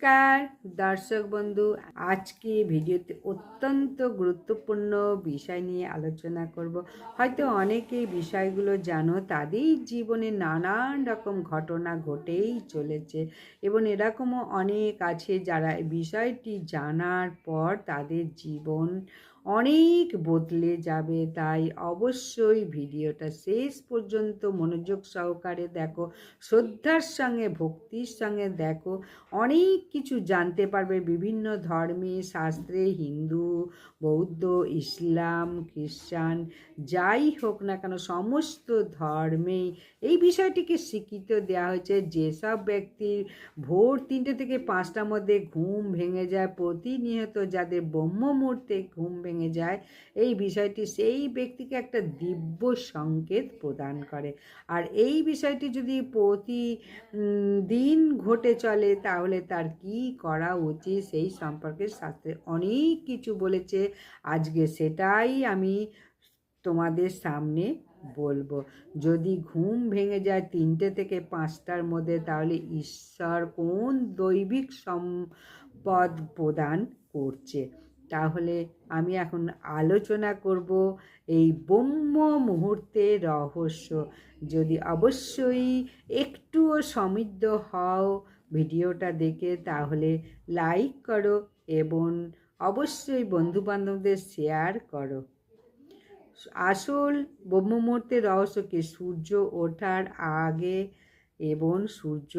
নমস্কার, দর্শক বন্ধু। আজকে ভিডিওতে অত্যন্ত গুরুত্বপূর্ণ বিষয় নিয়ে আলোচনা করব। হয়তো অনেকেই বিষয়গুলো জানো, তাদের জীবনে নানান রকম ঘটনা ঘটেই চলেছে এবং এরকমও অনেক আছে যারা বিষয়টি জানার পর তাদের জীবন অনেক বদলে যাবে। তাই অবশ্যই ভিডিওটা শেষ পর্যন্ত মনোযোগ সহকারে দেখো, শ্রদ্ধার সঙ্গে, ভক্তির সঙ্গে দেখো। অনেক কিছু জানতে পারবে বিভিন্ন ধর্মে, শাস্ত্রে, হিন্দু, বৌদ্ধ, ইসলাম খ্রিস্টান যাই হোক না কেন, সমস্ত ধর্মেই। এই বিষয়টিকে স্বীকৃত দেওয়া হয়েছে। যেসব ব্যক্তির ভোর তিনটে থেকে পাঁচটার মধ্যে ঘুম ভেঙে যায়, প্রতিনিয়ত যাদের ব্রহ্ম মুহূর্তে ঘুম ভেঙে যায়। এই বিষয়টি সেই ব্যক্তিকে একটা দিব্য সংকেত প্রদান করে। আর এই বিষয়টি যদি প্রতি দিন ঘটে চলে, তাহলে তার কি করা উচিত? সেই সম্পর্কে শাস্ত্রে অনেক কিছু বলেছে। আজকে সেটাই আমি তোমাদের সামনে বলব। যদি ঘুম ভেঙে যায় তিনটে থেকে পাঁচটার মধ্যে, তাহলে ঈশ্বর কোন দৈবিক সম্পদ প্রদান করছে? তাহলে আমি এখন আলোচনা করব এই ব্রহ্ম মুহূর্তের রহস্য। যদি অবশ্যই একটুও সমৃদ্ধ হও ভিডিওটা দেখে, তাহলে লাইক করো এবং অবশ্যই বন্ধুবান্ধবদের শেয়ার করো। আসল ব্রহ্ম মুহূর্তের রহস্য কি সূর্য ওঠার আগে এবং সূর্য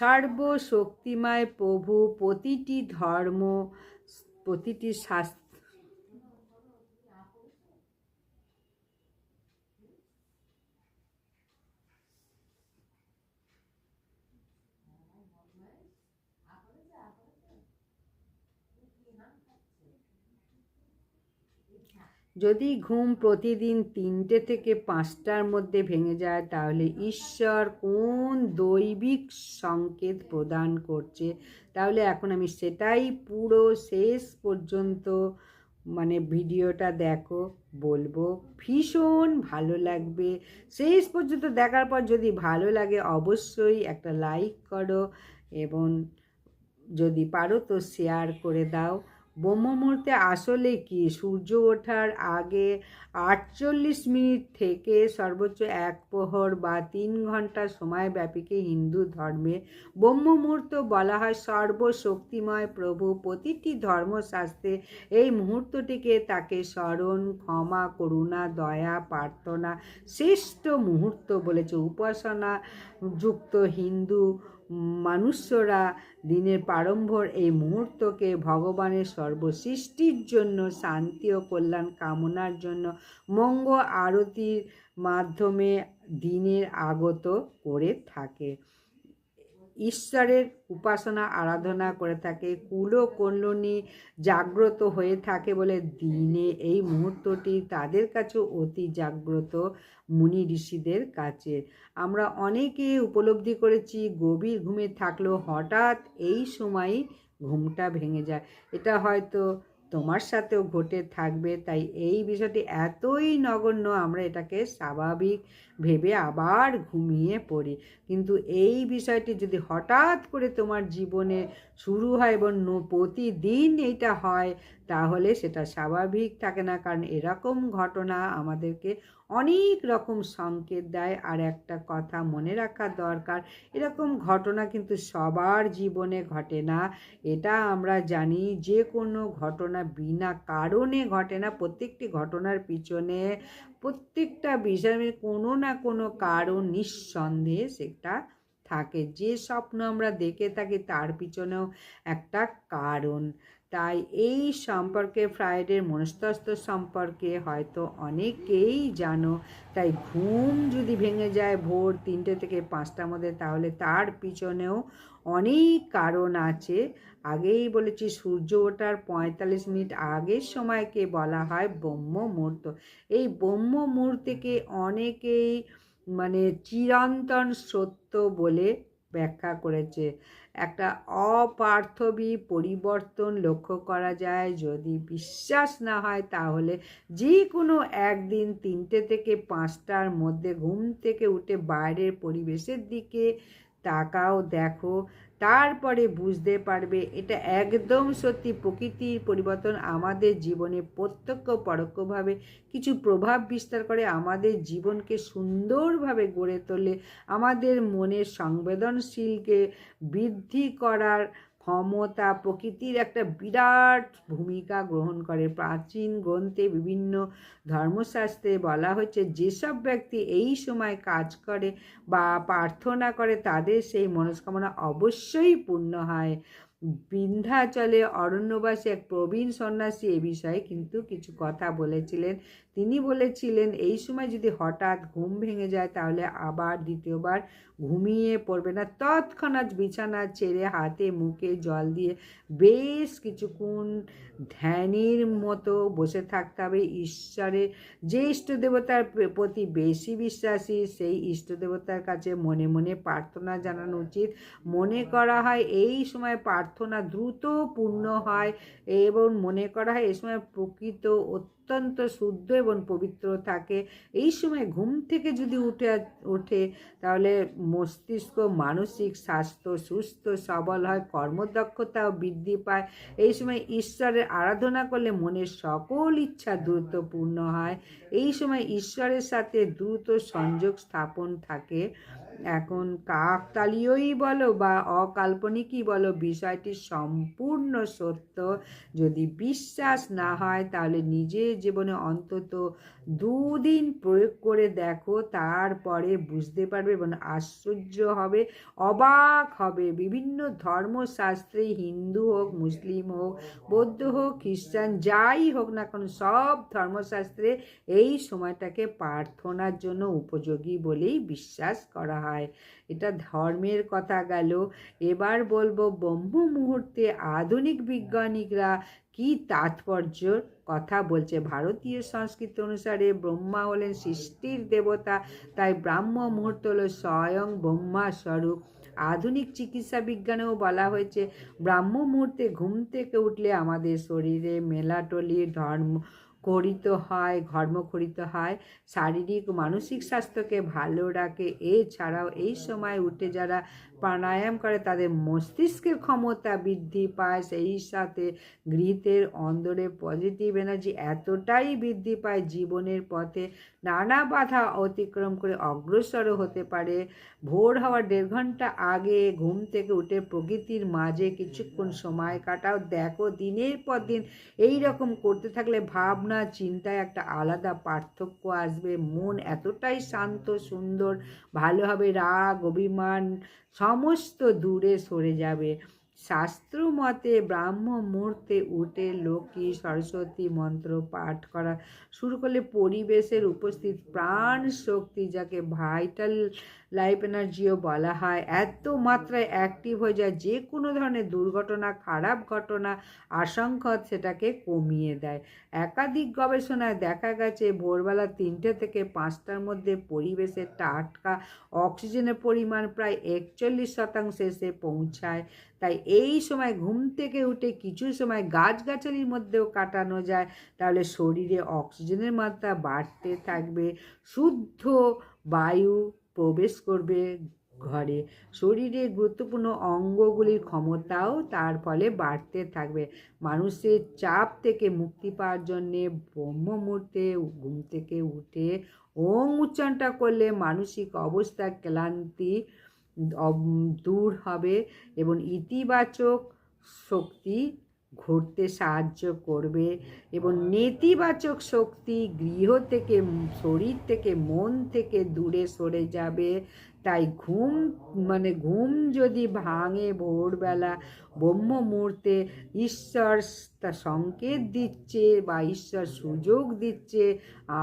সর্বশক্তিময় প্রভু প্রতিটি ধর্ম প্রতিটি শাস্ত্র যদি ঘুম প্রতিদিন তিনটে থেকে পাঁচটার মধ্যে ভেঙে যায়, তাহলে ঈশ্বর কোন দৈবিক সংকেত প্রদান করছে? তাহলে এখন আমি সেটাই পুরো শেষ পর্যন্ত মানে ভিডিওটা দেখো, বলব। ভীষণ ভালো লাগবে। শেষ পর্যন্ত দেখার পর যদি ভালো লাগে, অবশ্যই একটা লাইক করো এবং যদি পারো তো শেয়ার করে দাও। ব্রহ্ম মুহূর্তে আসলে কি? সূর্য ওঠার আগে আটচল্লিশ মিনিট থেকে সর্বোচ্চ এক প্রহর বা তিন ঘণ্টা সময় ব্যাপীকে হিন্দু ধর্মে ব্রহ্ম মুহূর্ত বলা হয় সর্বশক্তিময় প্রভু। প্রতিটি ধর্মশাস্ত্রে এই মুহূর্তটিকে তাকে স্মরণ, ক্ষমা, করুণা, দয়া, প্রার্থনা, শ্রেষ্ঠ মুহূর্ত বলেছে। উপাসনা যুক্ত হিন্দু মানুষরা দিনের প্রারম্ভর এই মুহূর্তকে ভগবানের সর্বসৃষ্টির জন্য, শান্তি ও কল্যাণ কামনার জন্য মঙ্গ আরতির মাধ্যমে দিনের আগত করে থাকে। ঈশ্বরের উপাসনা, আরাধনা করে থাকে, কুলো কল্যাণী জাগ্রত হয়ে থাকে বলে দিনে এই মুহূর্তটি তাদের কাছেও অতি জাগ্রত মুনি ঋষিদের কাছে। আমরা অনেকে উপলব্ধি করেছি গভীর ঘুমে থাকলেও হঠাৎ এই সময়ই ঘুমটা ভেঙে যায়। এটা হয়তো তোমার সাথেও ঘটে থাকবে, তাই এই বিষয়টি এতই নগণ্য, আমরা এটাকে স্বাভাবিক ভেবে আবার ঘুমিয়ে পড়ি। কিন্তু এই বিষয়টি যদি হঠাৎ করে তোমার জীবনে শুরু হয় এবং প্রতিদিন এইটা হয়, তাহলে সেটা স্বাভাবিক থাকে না। কারণ এরকম ঘটনা আমাদেরকে অনেক রকম সংকেত দেয়। আর একটা কথা মনে রাখা দরকার, এরকম ঘটনা কিন্তু সবার জীবনে ঘটে না। এটা আমরা জানি যে কোনো ঘটনা বিনা কারণে ঘটে না। প্রত্যেকটি ঘটনার পিছনে প্রত্যেকটা বিষয়ের কোনো না কোনো কারণ নিঃসন্দেহে সেটা থাকে। যে স্বপ্ন আমরা দেখে থাকি তার পিছনেও একটা কারণ। তাই এই সম্পর্কে ফ্রাইডের মনস্তত্ত্ব সম্পর্কে হয়তো অনেকেই জানো, তাই ঘুম যদি ভেঙে যায় ভোর তিনটে থেকে পাঁচটার মধ্যে তাহলে তার পিছনেও অনেক কারণ আছে। আগেই বলেছি, সূর্য ওঠার পঁয়তাল্লিশ মিনিট আগের সময়কে বলা হয় ব্রহ্ম মুহূর্ত। এই ব্রহ্ম মুহূর্তকে অনেকেই মানে চিরন্তন সত্য বলে ব্যাখ্যা করেছে। একটা অপার্থবী পরিবর্তন লক্ষ্য করা যায়। যদি বিশ্বাস না হয়, তাহলে যে কোনো একদিন তিনটে থেকে পাঁচটার মধ্যে ঘুম থেকে উঠে বাইরের পরিবেশের দিকে তাকাও, দেখো, তারপরে বুঝতে পারবে। এটা একদম সত্যি, প্রকৃতির পরিবর্তন আমাদের জীবনে প্রত্যক্ষ, পরোক্ষভাবে কিছু প্রভাব বিস্তার করে আমাদের জীবনকে সুন্দরভাবে গড়ে তোলে। আমাদের মনের সংবেদনশীলকে বৃদ্ধি করার ক্ষমতা প্রকৃতির একটা বিরাট ভূমিকা গ্রহণ করে। প্রাচীন গ্রন্থে বিভিন্ন ধর্মশাস্ত্রে বলা হচ্ছে যেসব ব্যক্তি এই সময় কাজ করে বা প্রার্থনা করে তাদের সেই মনস্কামনা অবশ্যই পূর্ণ হয়। বিন্ধ্যাচলে অরণ্যবাসী এক প্রবীণ সন্ন্যাসী এ বিষয়ে কিন্তু কিছু কথা বলেছিলেন। তিনি বলেছিলেন, এই সময় যদি হঠাৎ ঘুম ভেঙে যায়, তাহলে আবার দ্বিতীয়বার ঘুমিয়ে পড়বে না। তৎক্ষণাৎ বিছানা ছেড়ে হাতে মুখে জল দিয়ে বেশ কিছুক্ষণ ধ্যানের মতো বসে থাকতে হবে। ঈশ্বরের যে ইষ্ট দেবতার প্রতি বেশি বিশ্বাসী, সেই ইষ্ট দেবতার কাছে মনে মনে প্রার্থনা জানানো উচিত। মনে করা হয়, এই সময় প্রার্থনা দ্রুত পূর্ণ হয় এবং মনে করা হয়, এই সময় প্রকৃত অত্যন্ত শুদ্ধ এবং পবিত্র থাকে। এই সময় ঘুম থেকে যদি উঠে, ওঠে, তাহলে মস্তিষ্ক মানসিক স্বাস্থ্য সুস্থ, সবল হয়, কর্মদক্ষতাও বৃদ্ধি পায়। এই সময় ঈশ্বরের আরাধনা করলে মনের সকল ইচ্ছা দ্রুত পূর্ণ হয়। এই সময় ঈশ্বরের সাথে দ্রুত সংযোগ স্থাপন থাকে। এখন কাকতালীয়ই বলো বা অকাল্পনিকই বলো, বিষয়টি সম্পূর্ণ সত্য। যদি বিশ্বাস না হয়, তাহলে নিজের জীবনে অন্তত দুদিন প্রয়োগ করে দেখো, তারপরে বুঝতে পারবে এবং আশ্চর্য হবে, অবাক হবে। বিভিন্ন ধর্মশাস্ত্রে হিন্দু হোক, মুসলিম হোক, বৌদ্ধ হোক, খ্রিস্টান, যাই হোক না কেন, সব ধর্মশাস্ত্রে এই সময়টাকে প্রার্থনার জন্য উপযোগী বলেই বিশ্বাস করা হয়। এটা ধর্মের কথা গেল। এবার বলব ব্রহ্ম মুহূর্তে আধুনিক বিজ্ঞানিকরা কি তাৎপর্য কথা বলছে? ভারতীয় সংস্কৃতি অনুসারে ব্রহ্মা হলেন সৃষ্টির দেবতা, তাই ব্রাহ্ম মুহূর্ত হল স্বয়ং ব্রহ্মা স্বরূপ। আধুনিক চিকিৎসা বিজ্ঞানেও বলা হয়েছে, ব্রাহ্ম মুহূর্তে ঘুম থেকে উঠলে আমাদের শরীরে মেলাটলি ধর্ম করিত হয় ঘর্মখরিত হয়। শারীরিক মানসিক স্বাস্থ্যকে ভালো রাখে। এছাড়াও এই সময় উঠে যারা প্রাণায়াম করে, তাদের মস্তিষ্কের ক্ষমতা বৃদ্ধি পায়, সেই সাথে গৃহীতের অন্দরে পজিটিভ এনার্জি এতটাই বৃদ্ধি পায়, জীবনের পথে নানা বাধা অতিক্রম করে অগ্রসরও হতে পারে। ভোর হওয়ার দেড় ঘণ্টা আগে ঘুম থেকে উঠে প্রকৃতির মাঝে কিছুক্ষণ সময় কাটাও। দেখো, দিনের পর দিন এই রকম করতে থাকলে ভাবনা, চিন্তায় একটা আলাদা পার্থক্য আসবে। মন এতটাই শান্ত, সুন্দর ভালো হবে রাগ, অভিমান সমস্ত দূরে সরে যাবে। শাস্ত্র মতে ব্রাহ্ম মুহূর্তে উঠে লক্ষ্মী সরস্বতী মন্ত্র পাঠ করা শুরু করলে পরিবেশের উপস্থিত প্রাণ শক্তি যাকে ভাইটাল লাইফ এনার্জিও বলা হয়। এত মাত্রায় অ্যাক্টিভ হয়ে যায়, যে কোনো ধরনের দুর্ঘটনা, খারাপ ঘটনা, আশঙ্কা সেটাকে কমিয়ে দেয়। একাধিক গবেষণায় দেখা গেছে, ভোরবেলা তিনটে থেকে পাঁচটার মধ্যে পরিবেশের টাটকা অক্সিজেনের পরিমাণ প্রায় একচল্লিশ শতাংশে এসে পৌঁছায়। তাই এই সময় ঘুম থেকে উঠে কিছু সময় গাছগাছালির মধ্যেও কাটানো যায়। তাহলে শরীরে অক্সিজেনের মাত্রা বাড়তে থাকবে। শুদ্ধ বায়ু প্রবেশ করবে ঘরে। শরীরের গুরুত্বপূর্ণ অঙ্গগুলির ক্ষমতাও তার ফলে বাড়তে থাকবে। মানুষের চাপ থেকে মুক্তি পাওয়ার জন্যে ব্রহ্ম মুহূর্তে ঘুম থেকে উঠে ওং উচ্চারণটা করলে মানসিক অবস্থা ক্লান্তি দূর হবে এবং ইতিবাচক শক্তি ঘটতে সাহায্য করবে এবং নেতিবাচক শক্তি গৃহ থেকে শরীর থেকে মন থেকে দূরে সরে যাবে। তাই ঘুম মানে ঘুম যদি ভাঙে ভোরবেলা ব্রহ্ম মুহূর্তে ঈশ্বর তা সংকেত দিচ্ছে বা ঈশ্বর সুযোগ দিচ্ছে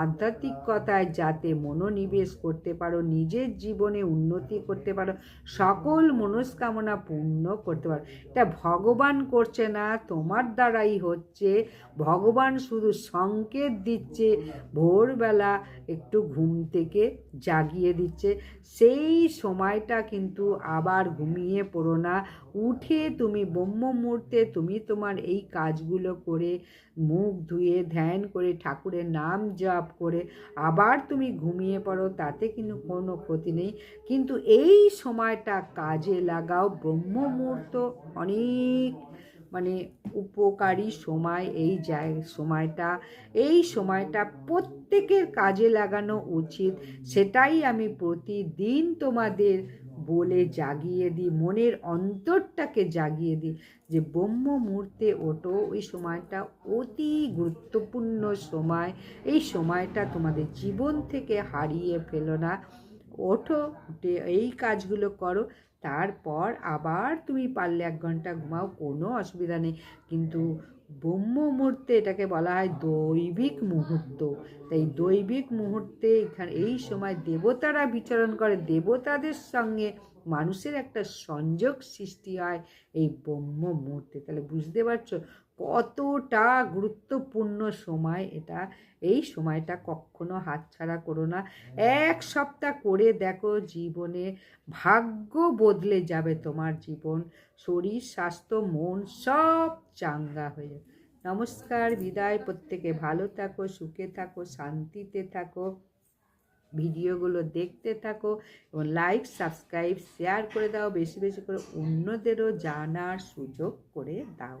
আধ্যাত্মিকতায় যাতে মনোনিবেশ করতে পারো, নিজের জীবনে উন্নতি করতে পারো, সকল মনস্কামনা পূর্ণ করতে পারো। এটা ভগবান করছে না, তোমার দ্বারাই হচ্ছে। ভগবান শুধু সংকেত দিচ্ছে, ভোরবেলা একটু ঘুম থেকে জাগিয়ে দিচ্ছে। সেই এই সময়টা কিন্তু আবার ঘুমিয়ে পড়ো না। উঠে তুমি ব্রহ্ম মুহূর্তে তুমি তোমার এই কাজগুলো করে মুখ ধুয়ে, ধ্যান করে, ঠাকুরের নাম জপ করে আবার তুমি ঘুমিয়ে পড়ো, তাতে কিন্তু কোনো ক্ষতি নেই। কিন্তু এই সময়টা কাজে লাগাও। ব্রহ্ম মুহূর্ত অনেক মানে উপকারী সময়, এই জায় সময়টা, এই সময়টা প্রত্যেকের কাজে লাগানো উচিত। সেটাই আমি প্রতিদিন তোমাদের বলে জাগিয়ে দিই, মনের অন্তরটাকে জাগিয়ে দিই যে ব্রহ্ম মুহূর্তে ওঠো, ওই সময়টা অতি গুরুত্বপূর্ণ সময়। এই সময়টা তোমাদের জীবন থেকে হারিয়ে ফেলো না। ওঠো, উঠে এই কাজগুলো করো। তারপর আবার তুমি পারলে এক ঘণ্টা ঘুমাও, কোনো অসুবিধা নেই। কিন্তু ব্রহ্ম মুহূর্তে এটাকে বলা হয় দৈবিক মুহূর্ত। তাই দৈবিক মুহূর্তে এখানে, এই সময় দেবতারা বিচরণ করে, দেবতাদের সঙ্গে মানুষের একটা সংযোগ সৃষ্টি হয় এই ব্রহ্ম মুহূর্তে তাহলে বুঝতে পারছ? কতটা গুরুত্বপূর্ণ সময় এটা? এই সময়টা কখনো হাতছাড়া করো না। এক সপ্তাহ করে দেখো জীবনে ভাগ্য বদলে যাবে তোমার জীবন। শরীর স্বাস্থ্য মন সব চাঙ্গা হয়ে যাবে। নমস্কার বিদায়। প্রত্যেকে ভালো থাকো সুখে থাকো শান্তিতে থাকো। ভিডিওগুলো দেখতে থাকো এবং লাইক সাবস্ক্রাইব শেয়ার করে দাও। বেশি বেশি করে অন্যদেরও জানার সুযোগ করে দাও।